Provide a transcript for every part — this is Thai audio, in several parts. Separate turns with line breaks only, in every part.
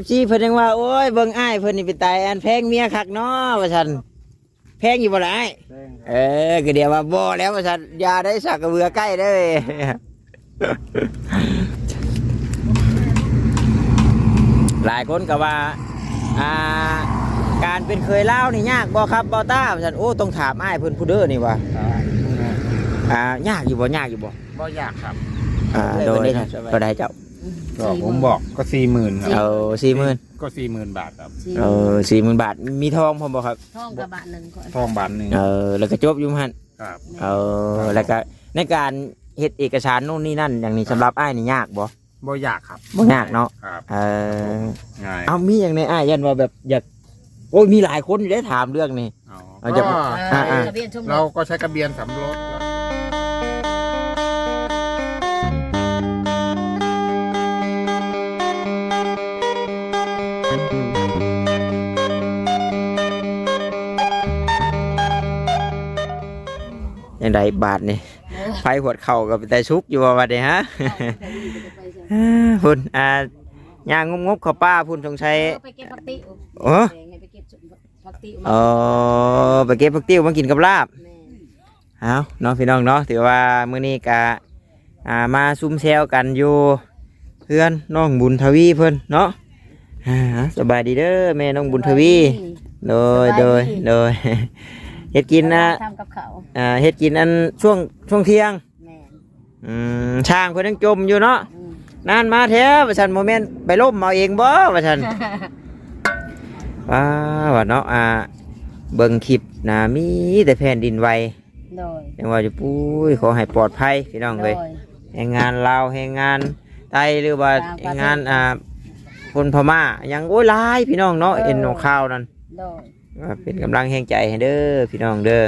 FC เพิ่นยังว่าโอ้ยเบิ่งอ้ายเพิ่นนี่ไปตายอันแพงเมียคักเนาะว่าซั่นแพงอยู่บ่ล่ะอ้าย
แป้งครับ
เออก็เดี๋ยวว่าบ่แล้วว่าซั่นอย่าได้สักกระเบือใกล้เด้อ หลายคนก็ว่าอ่า การเป็นเคยเล่าวนี่ยากบ่ครับบ่ต้าว่าซั่นโอ้ต้องถามอ้ายเพิ่นผู้เด้อนี่ว่า
ครับ
อ่ายากอยู่บ่ยากอยู่บ่
บ่ยากครับ
อ่าโดย
เออวันนี้ครับ
ก็ได้เจ้า
ก็ผมบอกก็สี่หมื่นครับ
เอาสี่หมื่น
ก็สี่หมื่นบาทครับ
สี่
เออสี่หมื่นบาทมีทองพร้อมบ่ครับ
ท่องกระบะหนึ่งก่อน
ทองบาทหนึ่ง
เออแล้วก็จบอยู่หั่น
ครับ
เออแล้วก็ในการเฮ็ดเอกสารนู่นนี่นั่นอย่างนี้สำหรับอ้ายนี่ยากบ่
บ่ยากครับ
บ่ยากเนาะ
ครับ
เออ
ง่าย
เอามีอย่างในอ้ายยันว่าแบบอยากโอ้ยมีหลายคนอยู่ได้ถามเรื่องนี้
อ๋อ
เอาจะ
ก็
อ่าอ่า
ทะเบียนชมร
เรา
ม
ก็ใช้กระเบียนสำรถ
ย่างไรบาทนี่ไฟหวดเข่ากับแต่ชุกอยู่ว่าบัดนี้ฮะอ่าพุ่นอ่าย่างงบงบๆเข้าป้าพุ่นสงชัย
ไปเก็บผักติ้ว
โอ้
ให้ไปเก็บผักติ้ว
เออไปเก็บผักติ้วมากินกับลาบ
แม่
เอาเนาะพี่น้องเนาะถือว่ามื้อนี้กะอ่ามาซุ่มแซวกันอยู่เพื่อนน้องบุญทวีเพิ่นเนาะอ่าสบายดีเด้อแม่น้องบุญทวีโดยโดยโดย เฮ็ดกินนะ
ทำกับเขาว
อ่าเฮ็ดกินอันช่วงช่วงเที่ยง
แม่
อืมช่างเพิ่นยังจมอยู่เนาะ
อืม
นานมาแท้ว่าซั่นโมเมนต์ไปล่มเอาเองบ่ว่าซั่น ว้าว่าเนาะอ่าเบิ่งคลิปนะมีแต่แผ่นดินไหว
โดย
ยังว่าจะปุ้ยขอให้ปลอดภัยพี่น้อง
โด
เลย
ย
แรงงานลาวแรงงานไทยหรือว่า
ต่างประเทศ
แรงงานอ่าคนพม่ายังโอ้ยหลายพี่น้องเนาะ
เออ
เอ็นของข้าวนั่น
โดย
ว่า เป็นกำลังแห่งใจให้เด้อพี่น้องเด้อ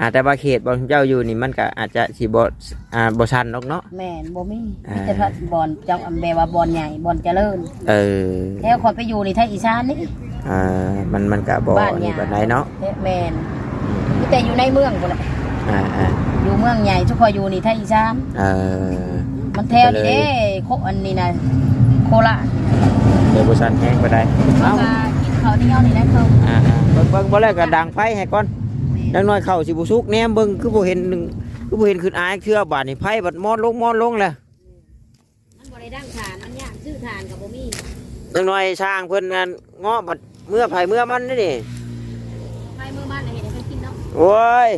อาจจะบาเขตบอลเจ้าอยู่นี่มันก็อาจจะสีบอ่าบชันนกเนาะ
แม่นบ่มี
อ่ามี
มีแต่พัดบอลจังอำแบว่าบอลใหญ่บอลเจริญ
เออ
แล้วคนไปอยู่ในไทยอีสานนี่
อ่ามันมันกะบอ
บ้าน
นี่
ยา
แบบไหนเนาะ
แม่นมีแต่อยู่ในเมืองพุ่นแหละ
อ่าอ่า
อยู่เมืองใหญ่ทุกคนอยู่ในไทยอีสาน
เออ
มันแถวนี่เด้โคอันนี้นะโคราช
เดี๋ยวบชันแห้งไปได้
เอา
เอ้า
มากินข้าวเหนียวนี่นะเขา
อ่าอ่าเบิ่งเบิ่งบ่แล้วก็ดังไฟให้ก่อนดังน้อยเข้าสิบุสุกแหนมเบิ่งคือบ่เห็นหนึ่งคือบ่เห็นขึ้นอายเทื่อบาดนี่ไผบัดมอดลงมอดลงแล้ว
มันบ่ได้ดังฐานมันยากชื่อฐานกับบ่มี
ดังน้อยช่างเพิ่นงานเงาะบัดเมื่อไผเมื่อมันนี่นี่
ไปมือบ้านน่ะเห็นให้เพิ่นกินเนาะ
โอ้ย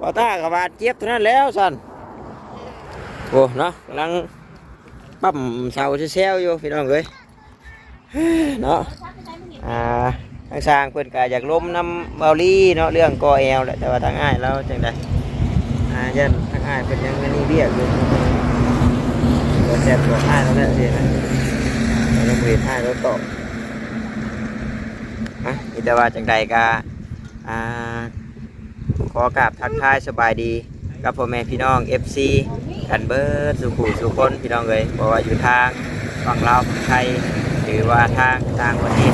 บ่ตากับบาดเจ็บเท่านั้นแล้วสันโอ้เนาะกำลังปั๊มเสาแซวๆอยู่พี่น้องเอ้ยเนาะ อ่าทางสร้างเพิ่นก็อยากล้มน้ำเบาลี่เนาะเรื่องกอแอลแหละแต่ว่าทางอ้ายเราจังไดอ่ายันทางอ้ายเพิ่นยังนนี้เบี้ยอยู่ตัวแซ่บตัวห้ายแล้วเนี่ยสินะเราต้องเรียนห้าแล้วตอบอะอิตาว่าจังใดกาอ่าขอกราบทักทายสบายดีกับพ่อแม่พี่น้อง FC กันเบิร์ดสุขุสุคนพี่น้องเลยบอกว่าอยู่ทางฝั่งลาวฝั่งไทยหรือว่าทางต่างประเทศ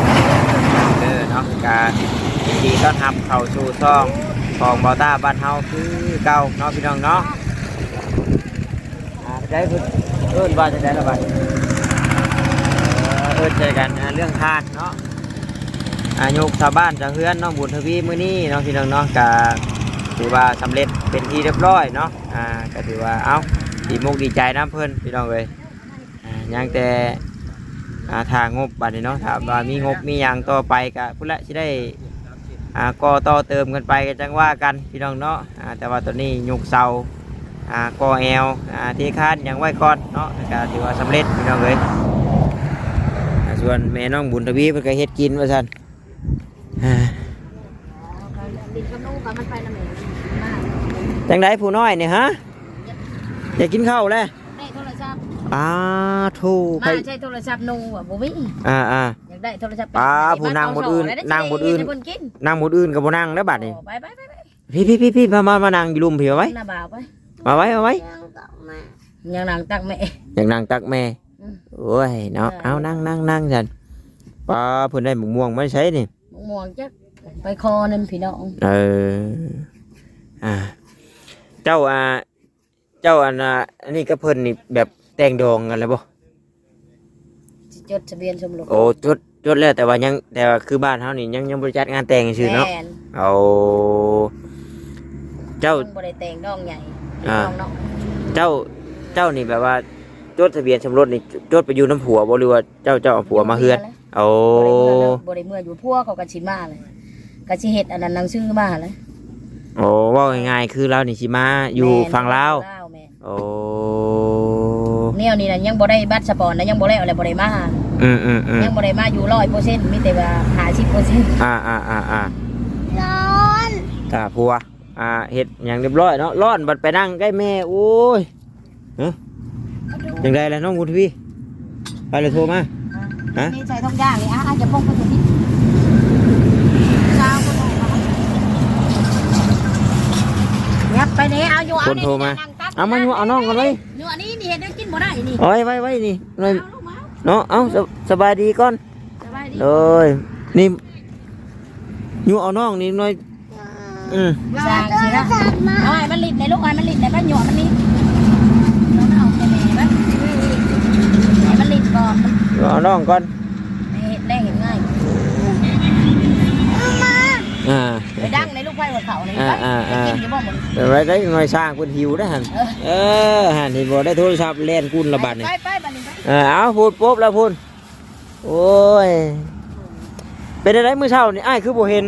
เด้อเนาะการดีต้อนรับเข้าสู่ช่องของบอต้าบ้านเฮาคือเก่าเนาะพี่น้องเนาะอ่าได้เพิ่นเอิ้นว่าจะได้ละบัดเอินเจอกันเรื่องทานเนาะอายุชาวบ้านชาวเฮือนเนาะบุญทวีมื้อนี้เนาะพี่น้องเนาะก็ถือว่าสำเร็จเป็นที่เรียบร้อยเนาะอ่าก็ถือว่าเอ้าดีมุกดีใจน้ำเพิ่นพี่น้องเลยอ่ายังแต่ อ่าทางงบบัดนี้เนาะถ้าว่ามีงบมีหยังต่อไปก็พุ่นละสิได้อ่าก็ต่อเติมกันไปก็จังว่ากันพี่น้องเนาะอ่าแต่ว่าตอนนี้ยุกเสาอ่ากอแอลอ่าที่คาดอย่างไว้ก่อนเนาะก็ถือว่าสำเร็จพี่น้องเลยอ่าส่วนแม่น้องบุญทวีเพิ่นก็เฮ็ดกินว่าซั่นอ่า
ดินกับนูกับมันไปนำแม่มา
จังไดผู้น้อยนี่ฮะอยากกินข้าวแล้ว
ได้โทรศัพท์
อ้าทูไป
มาใช้โทรศัพท์นูอะบ่มี
อ่าอ่า
อยากได้โทรศัพท์
ป้าผู้นางบนอื่นนางบนอื่น
ให้เพิ่นกิน
นั่งหมดอื่นก็บ่นั่งแล้วบัดนี้
ไปไปไปไป
พี่พี่พี่พี่มามามานั่งอยู่ลุมพี่เอาไว้
หน้าบ่าวไป
มาไว้เอาไว้
ยังนางตักแม่
อยากนั่งตักแม่
อืม
โอ้ยเนาะ เอานั่งนั่งนั่งซั่นป้าเพิ่นได้หมกม่วงมาใช้นี่
ม่วงจักไปคอนั่นพี่น้อง
เออ อ่า เจ้าอ่า เจ้าอันน่ะอันนี้ก็เพิ่นนี่แบบ แต่งดองกันแล้วบ่
สจดทะเบียนสมรส
โอ้จดจดแล้วแต่ว่ายังแต่ว่าคือบ้านเฮานี่ยังยังบ่ได้จัดงานแต่งซื่อเนาะ
แม่น
เอาเจ้า
คนบ่ได้แต่งน้องใหญ่
อ่า
น้องเนาะ
เจ้าเจ้านี่แบบว่าจดทะเบียนสมรสนี่จดไปอยู่น้ำผัวบ่หรือว่าเจ้าเจ้าเอาผัวมาเฮือนโอ้
บ่ได้เมื่ออยู่พัวเขาก็สิมาเลยก็สิเฮ็ดอันนั้นหนังสือมาเลย
โอ้เว่าง่ายๆคือเรานี่สิมาอยู่
แม่น
ฝั่งลาว
ลาวแม่น
โอ้
แนวนี้น่ะยังบ่ได้บัตรสปอร์ตนะยังบ่ได้อะไรบ่ได้มา
อืมอืมอืม
ยังบ่ได้มาอยู่100%มีแต่ว่า50%
อ่าอ่าอ่าอ่า
ร้อน
ตาผัวอ่าเฮ็ดอย่างเรียบร้อยเนาะร้อนบัดไปนั่งใกล้แม่โอ้ยเฮ้ยยังไงล่ะน้องกุณทวีไปเลยโทรมาฮะ
นี่ใส่ทองย่างนี่อะอะจะพงไปถึงนี่เช้าก็โทรมายับไปนี่เอาอยู่เอา
คนโทรมา
นั่งตัก
เอามาอยู่เอาน้องกันไว้
บ่ได้นี่
เอาไว้ไว้ไว้นี่หน่อย
เอาลูกมา
เนาะเอาสสบายดีก่อน
สบายดี
เลยนี่อยู่เอาน้องนี่หน่อยอืม
สร้างสินะเอาให้มันลิดในลูกให้มันลิดในบ้านหยอดมันนี่เราเอาไปแม่มันให้มันลิดก่อนมัน
อยู่เอาน้องก่อน
เห็นแรงเห็นง่าย
อ่า
เขาเลย
อ่าอ่าอ่า
กินอยู่บ่หมด
เดี๋ยวไว้ได้หน่อยสร้างคนหิวนะฮัน
เออ
เออฮันที่บ่ได้โทรศัพท์เล่นกุนระบาดนี่
ไปไปบัดนี้ไป
เออเอาพูดปุ๊บแล้วพูดโอ้ย เป็นอะไรมื้อเช้านี่อ้ายคือบ่เห็น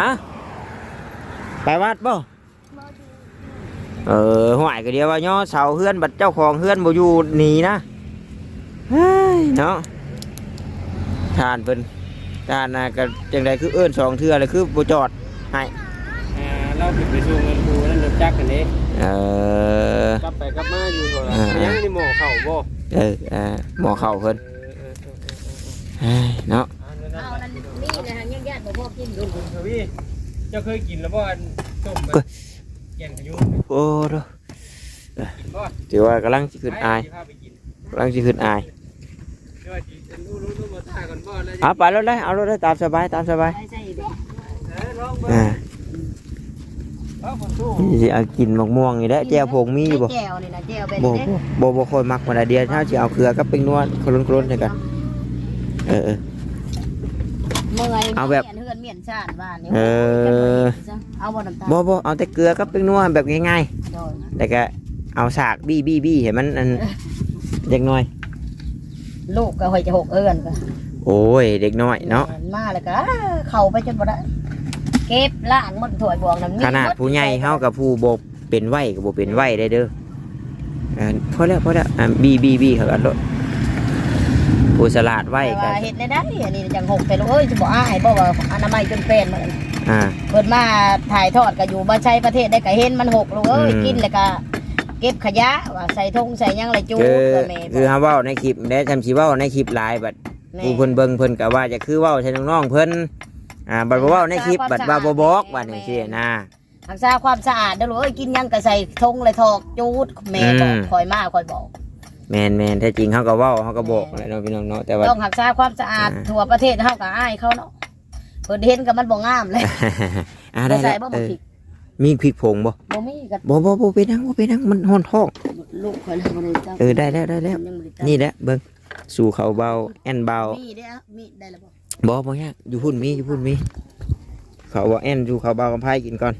ฮะไปวัดบ่เออห่วยก็เดียวว่าย่อเสาเฮือนบัดเจ้าของเฮือนบ่อยู่หนีนะเฮ้ยเนาะทานเพิ่นทานน่ะก็จังไดคือเอิ้นสองเทื่อเลยคือบ่จอด ให้
อ่าเราผิดไปสู่เงินครูนั่นรถจักรกันเด้
เออ
กลับไปกลับมาอยู่โทร
อ่า
ยังนี่หมอเข่าบ่
เออเออหมอเข้าเพิ่นเฮ้ยเนาะ
เอานั่นนี่นะฮะยังญาติบ่พอกินดู
ทวีเจ้าเคยกินแล้วบ่อันต้มแบบแกงขยุง
โอ้โด
บ่
ถือว่ากำลังสิขึ้นอาย
พาไปกิน
กำลังสิขึ้นอาย
เดี๋ยวสิจะรู้รู้รู้มาท่าก่อนบ่แล้วจะ
เอาไปรถเลยเอารถเลยตามสบายตามสบาย
ใส่ใส่เด้
เออลองเบิ่ง
อ่า
เอาคนสู้
สิเอากินมะม่วงนี่แหละแจ่วผงมีอยู่บ่
แก้วนี่นะแก้วเป็น
บ่
เด้
บ่บ่บ่ค่อยมักมาได้เดียวถ้าสิเอาเกลือกับเป็นนวดคลุนๆใส่กันเออเออ
เมื่อย
เอาแบบ
เฮือนเมียนชาติบ้านนี่
เออ
เอาบ่น้ำตาล
บ่บ่เอาแต่เกลือกับเป็นนวดแบบง่าย
โดน
ๆแล้วก็เอาสากบี้บี้บี้ให้มันอันเด็กน้อย
ลูกก็หอยจะหกเอื้อนก็
โอ้ย เด็กน้อยเนาะ
มาแล้วก็เข้าไปจนบ่ได้เก็บล้างหมดถ้วยบวงน้ำ
ขนาดผู้ใหญ่เฮากับผู้บ่เป็นไหวก็บ่เป็นไหวได้เด้ออ่าพอแล้วพอแล้วอ่าบี้บี้บี้เขากันโลดผู้สลาดไหว
แต่
กั
ว่านเฮ็ดได้ได้อันนี้จังหกแต่ลูกเอ้ยจะบ่อายบ่ว่าอนามัยจนเป็นหมด
อ่า
เพิ่นมาถ่ายทอดก็อยู่บ่ใช้ประเทศได้ก็เห็นมันหกลูกเอ้ย
อืม
กินแล้วก็เก็บขยะว่าใส่ถุงใส่หยังไรจู
คือ
ก็แม่
คือเฮาเว้าในคลิปได้จำสิเว้าในคลิปหลายบัด
แม่
ผู้เพิ่นเบิ่งเพิ่นก็ว่าจะคือเว้าใส่น้องๆเพิ่น อ่าบัดบ่เว้าในคลิปบัดว่าบ่บอกว่าจังซี่นะ
รักษาความสะอาดเด้อลูกเอ้ยกินหยังก็ใส่ถุงเลยทอกจูดแม่บอก
อืม
คอยมาคอยบอก
แม่นแม่นแท้จริงเฮาก็เว้าเฮาก็บอกแหละเนาะพี่น้องเนาะแต่ว่า
ต้องรักษาความสะอาด
อ่า
ทั่วประเทศเฮาก็อายเขาเนาะเพิ่นเห็นก็มันบ่งามเลย
อ่าได้
ใส่
แล้ว
บ่
เอ
บ่
อ
ผิด
มีพริกผงบ่
บ่มีก็
บ่บ่บ่เป็นหยังบ่เป็นหยังมันฮ้อนท้อง
ลูกคอยเลยบ่ได้จับ
เออได้แล้วได้แล้ว
ยังบ่ได้จับ
นี่แหละเบิ่งสู่เขาเบาแอนเบา
มีเด้อมีได้แล้วบ่
บ่บ่ยาอยู่พุ่นมีอยู่พุ่นมีเขาว่าแอนอยู่เขาเบากำไพกินก่อน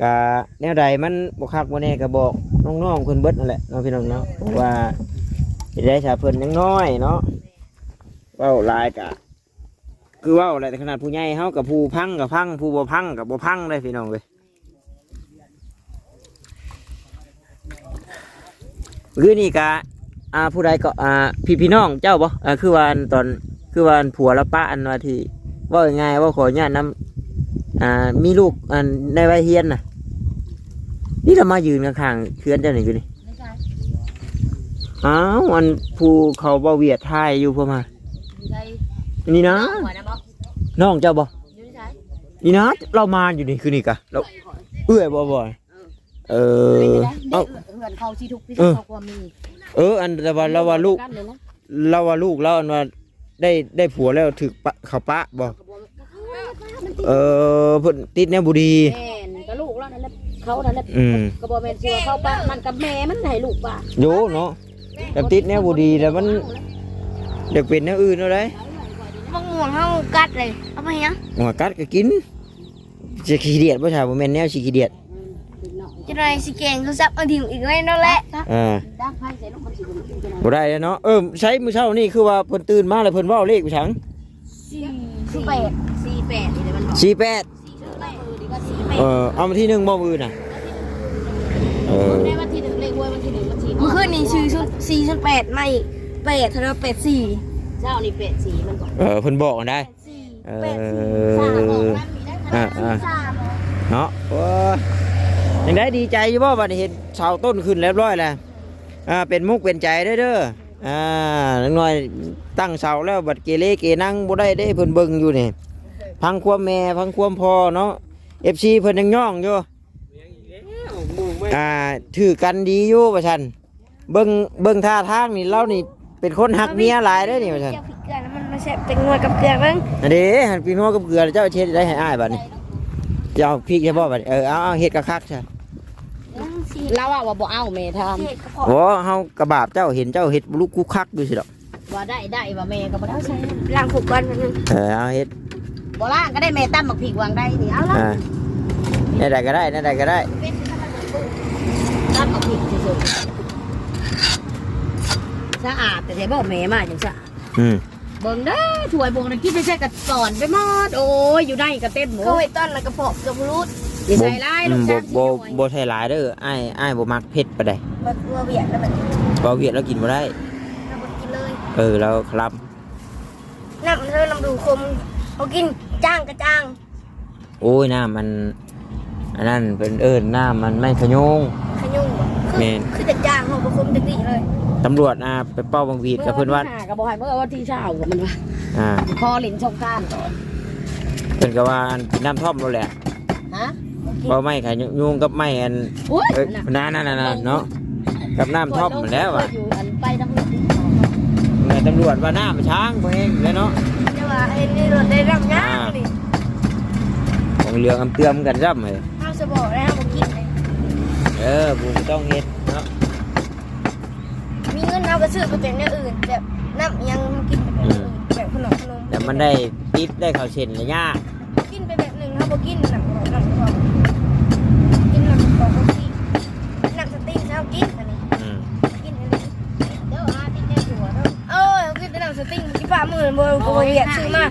กะแนวใดมันบ่คักบ่แน่ก็บอกน้องๆเพิ่นเบิดนั่นแหละเนาะพี่น้องเนาะว่าได้ชาเพิ่นยังน้อยเนาะว้าลายกะ คือว้าแหละแต่ขนาดผู้ใหญ่เฮากับผู้พังกับพังผู้บ่พังกับบ่พังเลยพี่น้องเว้ยคือนี่กะอ่าผู้ใดก็อ่าพี่พี่น้องเจ้าบ่อ่าคือวันตอน คือว่าอันผัวและป้าอันว่าที่เว่าง่ายๆว่าขออนุญาตนำอ่ามีลูกอันในวัยเฮียนน่ะ นี่เรามายืนข้างๆเคือนเจ้าหนึ่งอยู่นี่
ไม่ใช่
อ้าวอันผู้เขาบ่เวียดทายอยู่พ่อมา
อยู่ใช่
นี่นะ
หัวนะบ่
น้องเจ้าบ่
อยู่ใช่
นี่นะเรามาอยู่นี่คือนี่กะเราเอื้อยบ่บ่อยเออ
เป็นไง
เอ้า
เหือนเขาที่ทุกพี่
เออ
เขาความมี
เออ อันแต่ว่าเราว่าลูก
นเลยนะ
เราว่าลูกเราอันว่า ได้ได้ผัวแล้วถึกปะเขาปะบ่
กระบอกมันติด
เออเพิ่นติดแนวบุรี
แม่นก็ลูกแล้วนั่นแหละเขานั่นแหละ
อืม
กระบอกแม่นเชื่อเขาปะมันกับแม่มันให้ลูกปะ
โยเนาะแต่ติดแนวบุรีแล้วมันเด็กเป็นแนวอื่นเอาได้
บางหวงเขากัดเลย เอาไปยัง
หัวกัดก็กินจะขี้เดียดบ่ใช่บ่แม่นแนวสิขี้เดียด
จะได้สิเก่งเขาซับเอาถิ่มอีกไว้นั่นแหละ
อ่า
ดักไฟใส่ลูกมันสิบ่กินกัน
บ่ได้แล้วเนาะเออใช้มื้อเช้านี่คือว่าเพิ่นตื่นมาแล้วเพิ่นเว้าเลขอยู่ฉัง
สี่สี่แปดสี่แปดนี่แหละมันบอก
48
สี่แปดดีกว่าสี่แปด
เออเอามาที่หนึ่งบ่มือน่ะเออ
ได้วันที่หนึ่งเลขไว้วันที่หนึ่งวันที่เมื่อคืนนี่ชื่อชุดสี่ชุดแปดไม่แปดเท่านั้นแปดสี่เจ้านี่แปดสี่มันบอก
เออเพิ่นบอกกันได้
สี่
เอ
แปดสี่
อ
สามบอกนั่นมีได้ขนาด
อ่า
สี่สาม
เนาะโอ้ ยังได้ดีใจอยู่บ่บัดนี้เห็นเสาต้นขึ้นเรียบร้อยแล้วอ่าเป็นมุกเป็นใจเด้อเด้ออ่านักหน่อยตั้งเสาแล้วบัดเกเรเกนั่งบ่ได้เด้เพิ่นเบิ่งอยู่นี่พังความแม่พังความพ่อเนาะ FC เพิ่นยังย่องอยู่อ่าถือกันดีอยู่ว่าซั่นเบิ่งเบิ่งท่าทางนี่เรานี่เป็นคนหักเมียหลายเด้อนี่ว่าซั่น
เจ้าผิดเกลือแล้วมันไม่ใช่เป็นงวดกับเกลือมั้ง
อันนี้หันปีนัวกับเกลือเจ้าเช็ดได้ให้อ้ายบัดนี้เจ้าพริกใช่บ่บัดนี้เออเอาเอาเฮ็ดกะคักใช่
เราอะว่าบ่เอาเมท
โอ้เฮากระบาบเจ้าเห็นเจ้าเฮ็ดลูกคุกคักดูสิดอกำ
ว่าได้ได้ว่าเมก็บ่ได้ใช่ล้างผูกก่อนนึง
เออเอาเฮ็ด
บ่ล้างก็ได้เมตั้มบักผีกวางได้นี่เอาละ
อ่าได้ใดก็ได้ได้ใดก็ได้
ตั้มบักผีสุดๆสะอาดแต่ใช่บ่เมมาจังซะ
อืม
เบิ่งเด้อถวยพวกนั้นกินไม่ใช่กระสอนไปหมดโอ้ยอยู่ในกระเต็มหมูก็ไอ้ต้นแล้วก็พอกกับรูด อย่าใส่ร้ายลูก
บ่
จ้าง
บ่บ่ใช่หลายเด้ออ้ายอ้ายบ่มักเผ็ดปานใด
มันตัวเวียดแล้วมัน
บ่เวียดแล้วกินบ่ได้
เราบ่กินเลย
เออแล้วครับ
น้ำเธอน้ำดูคมเขากินจ้างกระจ้าง
โอ้ยน้ามัน อันนั้นเป็นเอิ้นน้ามันไม่ขยง
ขยุ่งบ่คือ
แม่น
คือจะจ้างเขาบ่คมจังดีเลย
ตำรวจอะไปเป้าบังวีดกับเพิ่นว่า
หกับบ่ให้เมื่อวันที่เช้ากับมันว่า
อ่า
พอหลินชงการก่อน
เพิ่นก็ว่าอันน้ำท่อมนั่นแหละ
ฮะ
บ่ไม่ขยงกับไม่อัน
โอ้ย
เอ้ยนั่นนั่นๆๆๆเนาะกับน้ำท่อมหมดแล้วอะ
อยู่อันไปทั้งหมด
ไงตำรวจว่าน้ำช้างพวกเองแล้วเนาะ
แต่ว่าไอ้นี่รถได้รับงานนี่
ของเรืองอำเตือมกันซ้ำเลย
เฮาจะบอกได้เฮาบ่กินเลย
เออบูต้องเฮ็ดเนาะ
มีเงินเฮาก็ซื้อไปเป็นอย่างอื่นแบบน้ำยังกินไปแบบอื่นแบบขนมขนม
แต่มันได้ติดได้เข้าเส้นระยะ
กินไปแบบหนึงเฮาบ่กินน้ำของน้ำของกินน้ำของบ่กินน้ำสติ๊กเฮากินอันนี้
อืม
กินอันนี้เด้ออาติดในหัวเด้อเออกินแต่น้ำสติ๊กกินปลาห มื่นบ่บ่เวียดซื้อมา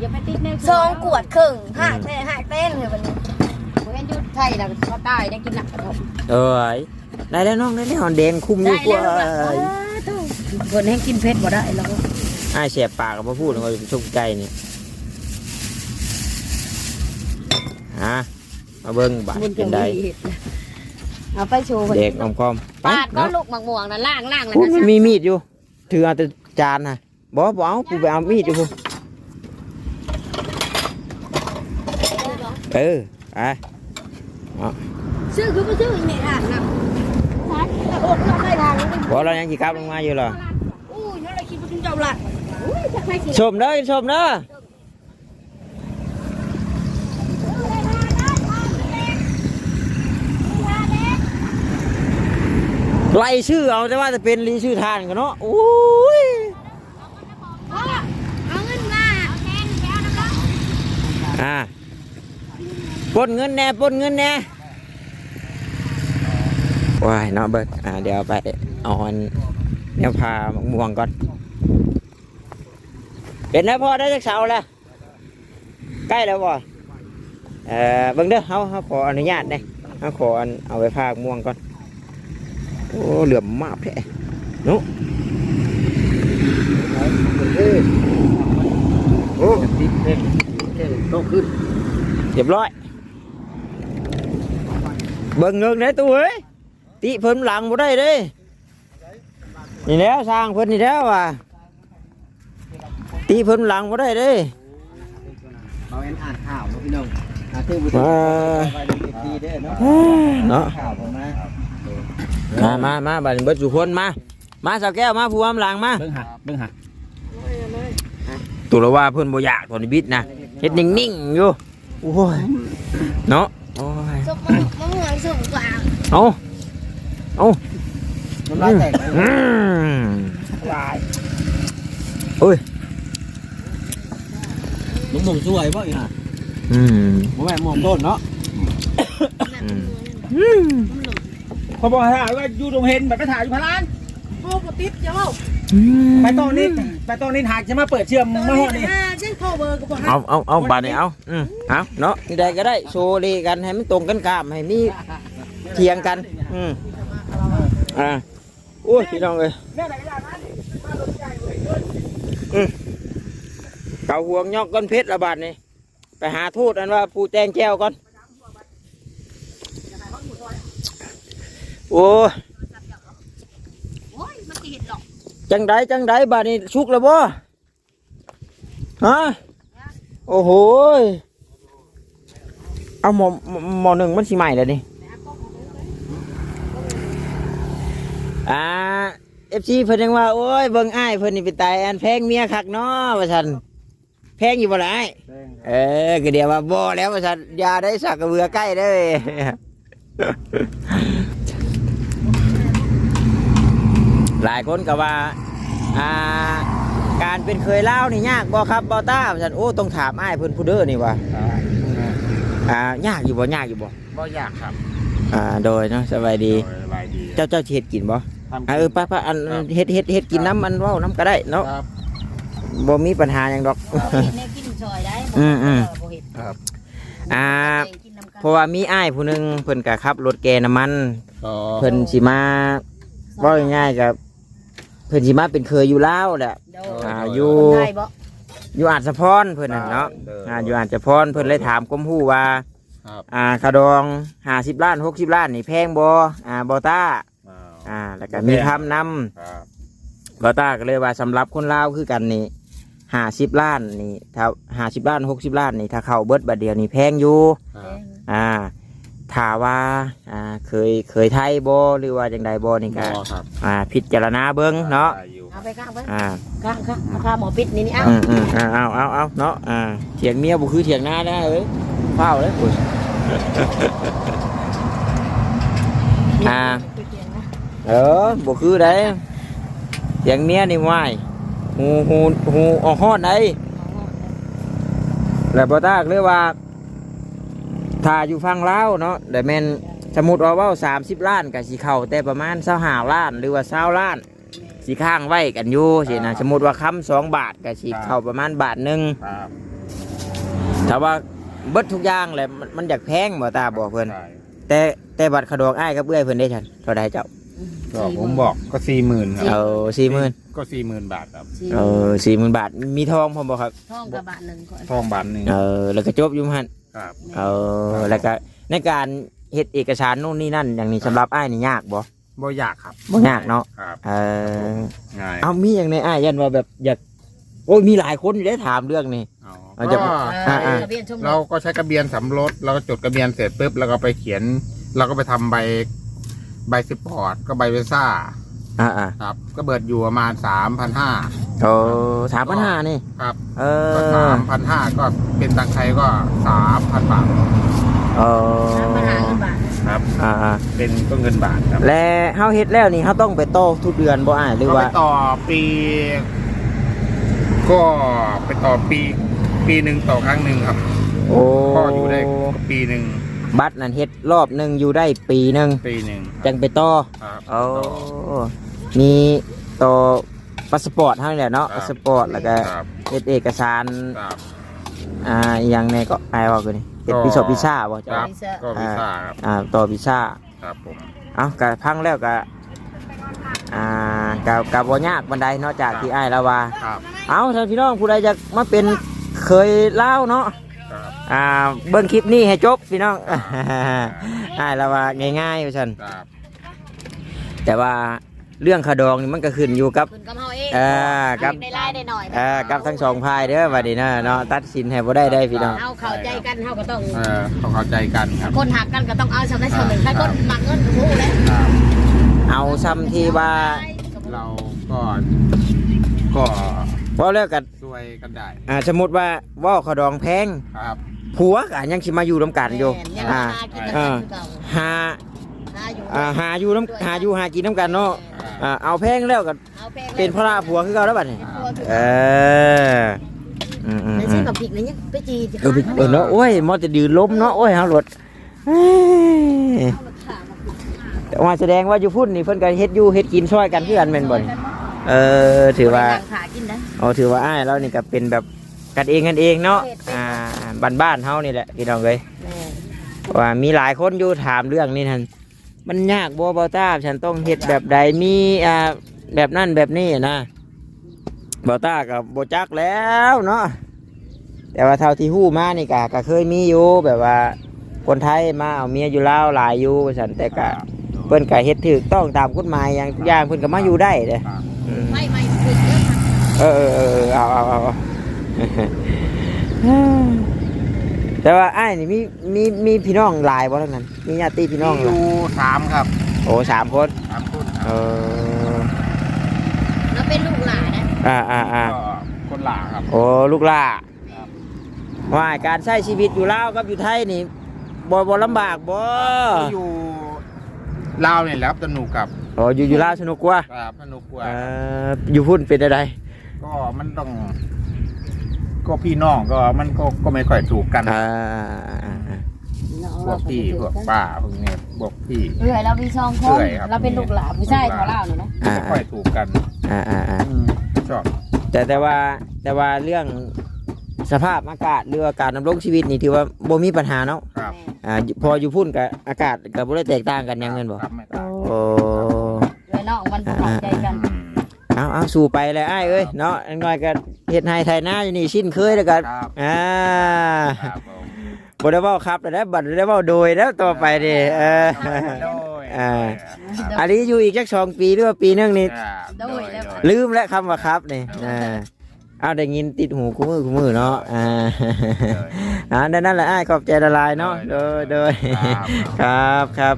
สองขวดครึ่งหักแต่หักเต้นเลยวันนี้บ่แม่นอยู่ไทยน่ะเขาตายได้กินน้ำ
เอ้ยได้แล้วน้องได้แล้วหอนแดงคุมอยู่กว่า
คนให้กินเผ็ดบ่ได้แล้ว
อ้ายเสียบปากกับมาพูดว่าชมใจนี่ฮะมาเบิ่งบาดเป็นได
เอาไปโชว์
เด็กอมคอมไป
ปาดก็
เนาะ
ลูกหมักม่วงนั่นล่างล่างแล้ว
พูด
ก็
มันมีมีดอยู่ถือเอาแต่จานนะ บอกบอกเอากูไปเอามีดอยู่พูเอออะ
ซื้อคือบ่ซื้ออีนี่อะนะทานอดก็ไม่ทาน
บอกเรายังขี่กลับลงมาอยู่เหรอ
อู้ยนั่นแหละคิดว่าถึงเจ้าละอุ้ยจะใครสิ
ชมเด้อชมเด้อไล่ชื่อเอาแต่ว่าจะเป็นรีชื่อทานกันเนาะโอ้ย
เอาเงินมาเอาแทนแล้วนะคะ
อ่าปล้นเงินแน่ปล้นเงินแน่ว้ายเนาะเบิร์ดอ่าเดี๋ยวไปเอาอันเนี่ยพาหมกม่วงก่อน เป็นนะพ่อได้จากเสาแล้วใกล้แล้วบ่เออเบิ่งเด้อเฮาเฮาขออนุญาตเด้เฮาขอเอาไปพากม่วงก่อนโอ้เหลื่อมมากแท้นุโอ้
ติดเล่นเล่นโตขึ้น
เรียบร้อย เบิ่งเงินได้ตัวเอ้ยติเพิ่นหลังบ่ได้เด้ นี่แล้วสร้างเพิ่นนี่แล้วว่ะติเพิ่นหลังบ่ได้เด้
เราเอ็นอ่านข่าวเนาะพี่น้องอ่านที่บุตร
มา
ไปดูดีเด้อเนาะ
เนาะ
ข่าวผมมา
มามามาบัดนี้เบิดสุคนมา มาสาวแก้วมาผู้อำหลังมา
เบิ่งหักเบิ่งหัก
ตัวละว่าเพิ่นบ่อยากตอนนี้บิดนะ เฮ็ดนิ่งๆอยู่โอ้ยเนาะโอ้ย
สุกมันมันเหมือนสุกกว่า
เอาเอา
น้ำลายแตก
อืม
ลาย
โอ้ย
ลุงมงช่วยบ่อีห่า
อืม
บ่แม่นมองต้นเนาะ
อืม
เขาบอกให้ถ่ายว่าอยู่ตรงเห็นแบบไปถ่ายอยู่พาราน
โอ้ปติดจะเว้า
ไปตอนนี้ ไปตอนนี้หากจะมาเปิดเชื่อมมาฮอดนี่
อ่าเช่นพ่อเบอร์ก็บ่ให้
เอาเอาเอาบาดนี้เอาอืมเอาเนาะนี่ใดก็ได้โชว์ดีกันให้มันตรงกันกามให้มีเทียงกัน อืมอ่าโอ้ยพี่น้องเอ้ยอืมเกาห่วงยอกก้อนเพชรระบาดนี่ไปหาทูตอันว่าผู้แจ้งแก้วก่อน โอ้ย
โอ้ยมันสิเห็นหรอก
จังไดจังไดบาดนี้ชุกแล้วบ่ฮะโอ้โหยเอาหมอหมอหมอหนึ่งมันสิใหม่แล้วนี่อ่าเอฟซีเพิ่นยังว่า โอ้ยเบิ่งอ้ายเพิ่นนี่ไปตายอันแพงเมียคักเนาะว่าซั่นแพงอยู่บ่ล่ะอ้ายเออก็เดี๋ยวว่าบ่แล้วว่าซั่นอย่าได้สักกระเบือใกล้เด้อ หลายคนก็ว่าอ่าการเป็นเคยเล่าวนี่ยากบ่ครับบ่ต้าฉันโอ้ต้องถามอ้ายเพิ่นผู้เด้อนี่ว่าอ่ายากอยู่บ่ยากอยู่บ่
บ่อยากครับ
อ่าโดยเนาะสบายดี
สบายดี
เจ้าเจ้าสิเฮ็ดกินบ่
ทำ
อ่าเออไป้าป้าอันเฮ็ดเฮ็ดเฮ็ดกินน้ำอันเว้าน้ำก็ได้เนาะ
ครับ
บ่มีปัญหาหยังดอก
เห็นในกินซอยได้
อืมอืม
บ่เห็น
ครับ
อ่า
กินน้ำกัน
เพราะว่ามีอ้ายผู้หนึงเพิ่นก็ขับรถแกน้ำมัน
อ๋อ
เพิ่นสิมาเว้าง่ายๆกับ เพิ่นสิมาเป็นเคยอยู่ลาวแหละ
โด
อ่า
น
อยู่
คนไทยบ่
อยู่อาจสะพรเพิ่นน่ะเนาะอ่าอยู่อาจสะพรเพิ่นเลยถามกรมฮู้ว่า
ครับ
อ่าคาดองห้าสิบล้านหกสิบล้านนี่แพงบ่อ่าบอต้า
อ้าว
อ่าแล้วก็มีคำน
ครับำ
บอต้าก็เลยว่าสำหรับคนลาวคือกันนี่ห้าสิบล้านนี่ถ้าห้าสิบล้านหกสิบล้านนี่ถ้าเข้าเบิดบัดเดียวนี่แพงอยู่
ครับ
อ่า ถ้าว่าอ่าเคยเคยไทยบ่หรือว่าจังใดบ่นี่ก็
บ่ครับ
อ่าพิจารณาเบิ่งเนาะ
ได้อยู่
เอาไปข้างไป
อ่า
ข้างข้างเอาข้างหมอปิดนี่นี่อะ
อืมอืมอ่าเอาเอาเอาเนาะอ่าเถียงเมียบ่คือเถียงหน้าได้เอ้ยเฝ้าเลยอุ้ยอ่า
ปิดเตียงนะ
เออบ่คือได้เสียงเมียนี่ว่ายหูหูหูออกฮอดได้แล้วบ่ตากเลยว่า ถ้าอยู่ฟังลาวเนาะแต่แม่นสมมุติว่าเว้า30ล้านก็สิเข้าแต่ประมาณ25ล้านหรือว่า20ล้านสิข้างไว้กันอยู่สินะสมมุติว่าคำสองบาทก็สิเข้าประมาณบาทหนึง
ครับ
ถ้าว่าเบิดทุกอย่างแหละมันมันอยากแพงบ่ตาบอกเพิ่น
ใช่
แต่แต่บัตรขดองอ้ายกับเอื้อยเพิ่นได้ทันเท่าใดเจ้า
ก็ผมบอกก็สี่หมื่นครับ
เอา40,000
ก็สี่หมื่นบาทครับ
เออ40,000บาทมีทองพร้อมบ่ครับ
ท้องกระบะหนึ่งก่อน
ทองบาทหนึ่ง
เออแล้วก็จบอยู่หั่น
ครับ
เออแล้วก็ในการเฮ็ดเอกสารนู่นนี่นั่นอย่างนี้สำหรับอ้ายนี่ยากบ่
บ่อยากครับ
บ่ยากเนาะ
ครับ
เออ
ง่าย
เอามีอย่างในอ้ายยันว่าแบบอยากโอ้ยมีหลายคนอยู่ได้ถามเรื่องนี้
อ๋อ
เอาจะ
ก็
อ่าอ่า
ทะเบียนชมร
เรา
ม
ก็ใช้กระเบียนสำรถเราก็จดกระเบียนเสร็จปุ๊บเราก็ไปเขียน เราก็ไปทำใบใบสปอร์ตก็ใบเวซ่า
อ่าอ่า
ครับ ก็เบิดอยู่ประมาณสามพันห้า
โอ้ถามปัญหานี่
ครับ
เอ
ก็
อ
สามพันห้าก็เป็นตังค์ไทยก็สามพันบาท
เออ
ปัญหาเงินบาท
ครับ
อ่าอ่า
เป็นก็เงินบาทครับ
และเฮาเฮ็ดแล้วนี่เฮาต้องไปโตอทุกเดือนบ่อ้ายหรือ
ก็
ว่า
ไปต่อปี ก็ไปต่อปี ปีหนึ่งต่อครั้งหนึ่งครับ
โอ้
ก็อยู่ได้ปีหนึ่ง
บัตรนั่นเฮ็ดรอบหนึงอยู่ได้ปีหนึง
ปีหนึ่ง
จังไปต่อ
ครับ
โอ้มีต่อพาสปอร์ตเท่านี้แหละเนาะ
ครั
พา
บ
สปอร์ตแล้วก็
ครับ
เฮ็ดเอกสาร
ครับ
อ่าอหย่างในก็ไอ้ว่าคือนี่เฮ็ด
ก็
พิซซ่าพิซซ่าบ่
ค
เจ้า
รับก็วีซ่าครับ
อ่าต่อพิซซ่า
ครับผม
เอ้าก็พังแล้วก็อ่าก็ก็บ่ยากบันไดเนาะจากที่อ้ายแล้วว่า
ครับ
เอ้าท่านพี่น้องผู้ใดอยากมาเป็นเคยเล่าวเนาะ
ครับ
อ่าเบิ่งคลิปนี้ให้จบพี่น้องอ้ายแล้วว่าง่ายๆว่าซั่น
ครับ
แต่ว่าเรื่องขะดองนี่มันก็ขึ้นอยู่กับ
คุณกับเฮาเอง
เออครับ
ได้ไล่ได้หน่อย
เออกับทั้งสองพายเด้อบัดนี้เนาะเนาะตัดสินให้บ่ได้ได้พี่น้อง
เฮาเข้าใจกันเฮาก็ต้อง
เออต้องเข้าใจกันครับ
คนหักกันก็ต้องเอาชาวนาชาวหนึ่งถ้าคนหมักเงินก็รู้แล้ว
ครับ
เอาซ้ำที่ว่า
เราก็ก็
เว้าแล้วกัน
ช่วยกันได้
อ่าสมมุติว่าเว้าขะดองแพง
ครับ
ผัวก็ยังสิมาอยู่ร่วมกันอยู่
ยัง
อ่า
หากินน้ำกันคือเก่า
หา
หาอยู่
อ่าหาอยู่น้ำหาอยู่หากินน้ำกันเนาะอ่าเอาแพงแล้วก็
เอาแพง
เป็นพระผัวคือเก่าแล้วบัดนี้
เป็นพระคือ
เอ
เก่า
ออืมอืม
แล้ว
อื
ซื้อ
ม
กับพริกนั้นยังไปจี
เออเออเนาะโอ้ยมอจะดื้อล้มเนาะโอ้ยเฮารถเอ้ยแต่ว่าแสดงว่าอยู่พุ่นนี่เพิ่นก็เฮ็ดอยู่เฮ็ดกินช่วยกันคือกันแม่นบ่นี่เออถือว่า
ขากินได้
อ๋อถือว่าอ้ายเรานี่ก็เป็นแบบกันเองกันเองเนาะ อ่า บ้านๆเฮานี่แหละพี่น้องเอ้ย
แม่
ว่ามีหลายคนอยู่ถามเรื่องนี้ท่านมันยากบ่เบาต้าฉันต้องเฮ็ดแบบใดมีอ่าแบบนั่นแบบนี้นะเบาต้ากับโบจักแล้วเนาะแต่ว่าเท่าที่ฮู้มานี่ก็ก็เคยมีอยู่แบบว่า คนไทยมาเอาเมียอยู่ลาวหลายอยู่ฉันแต่ก็เพิ่นก็เฮ็ดถูกต้องตามกฎหมายอย่างทุกอย่างเพิ่นก็มาอยู่ได้เด้อืม
ไม่ไม่พริกเด้อค่ะ
เออเออเออเอาเอาเอาเอา แต่ว่าไอ้ายนี่มีมีมีพี่น้องหลายบ่ทั้งนั้น มีญาติพี่น้อง
อ
เหรอยู่
สามครับ
โอ้สามคน
สามคนค
เอ
รับ
อ
แล้วเป็นลูกหลานนะ
อ่าอ่าอ่า
ก็คนหลาครับ
โอ้ลูกหล่า
ครับ
ว่าการใช้ชีวิตอยู่ลาวกับอยู่ไทยนี่บ่บ่ลำบากบ่
อยู่ลาวเนี่ยแหล้วสนุกกับ
โอ้อยู่อยู่ลาวสนุกกว่า
ครับสนุกกว่า
เอ่ออยู่พุ่นเป็นอะไร
ก็มันต้อง ก็พี่น้องก็มันก็ก็ไม่ค่อยถูกกัน
อ่าอ่าอ่าอ่า
พวกพี่พวกป้าพวกเนี้ยพวกพี่
เอื่อยเรามีช่องค
เอื่
น
อยครับ
เราเป็นลูกหลานผู้ชายของเราเนี่ยนะ
อ่า
ไม่ค่อยถูกกัน
อ่าอ่าอ่า
อืมชอบ
แต่แต่ว่าแต่ว่าเรื่องสภาพอากาศหรือว่าการดำรงชีวิตนี่ถือว่าบ่มีปัญหาเนาะ
ครับ
อ่าพออยู่พุ่นกับอากาศกับบ่ได้แตกต่างกันหยังเงินบ่
ครับไม่ต่าง
โอ้
เอื่อยน้องมันเข้าใจกัน
อืม
เอาเอาสู่ไปเลยอ้ายเอ้ยเนาะอันน้อยก็ เฮ็ดให้ไทยหน้าอยู่นี่ชิ้นเคยแล้วกัน
ครับ
อ่า
ครับผม
บ่ได้เว้าครับแต่ได้บัดได้เว้าโดยแล้วต่อไปดิเออ
โดย
อ่า
ครับ
อันนี้อยู่อีกจักสองปีหรือว่าปีหนึงนี่
ครับ
โดยแล้ว
ลืมแล้วคำว่าครับนี่อ่าเอาได้ยินติดหูกูมือกูมือเนาะอ่าอ่านั่นนั่นแหละอ้ายขอบใจละลายเนาะโดยโดย ครับ ครับ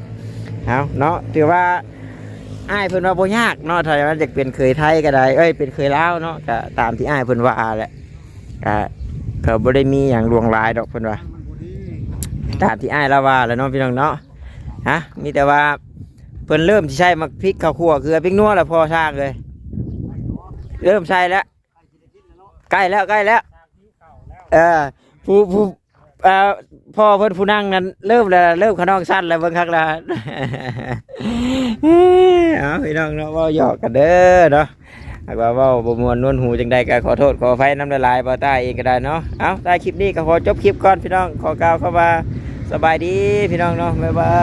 เอาเนาะถือว่า อ้ายเพิ่นว่าบ่ยากเนาะถ้าว่าจะเป็นเคยไทยก็ได้ เอ้ยเป็นเคยลาวเนาะก็ตามที่อ้ายเพิ่นว่าแหละก็ก็บ่ได้มีหยังลวงลายดอกเพิ่นว่าตามที่อ้ายเราว่าแหล้วเนาะพี่น้องเนาะฮะมีแต่ว่าเพิ่นเริ่มที่ใช้มักพริกข้าวคั่วเกลือพริกนัวแล้วพอซากเลย เริ่มใช้แล้วใกล้แล้วใกล้แล้ว เออผู้ผู้เอ่อ พ่อเพิ่นผู้นั่งนั้นเริ่มแล้วเริ่มขนองสั้นแล้วเบิ่งคักแล้วเอาพี่น้องเนาะว่าหยอกกันเด้อเนาะหากว่าเว้าบ่มวนนวลหูจังใดก็ขอโทษขออภัยน้ำละลายบ่ใต้เองก็ได้เนาะเอาใต้คลิปนี้ก็ขอจบคลิปก่อนพี่น้องขอกล่าวเข้ามาสบายดีพี่น้องเนาะบ๊ายบา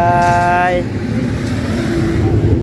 ย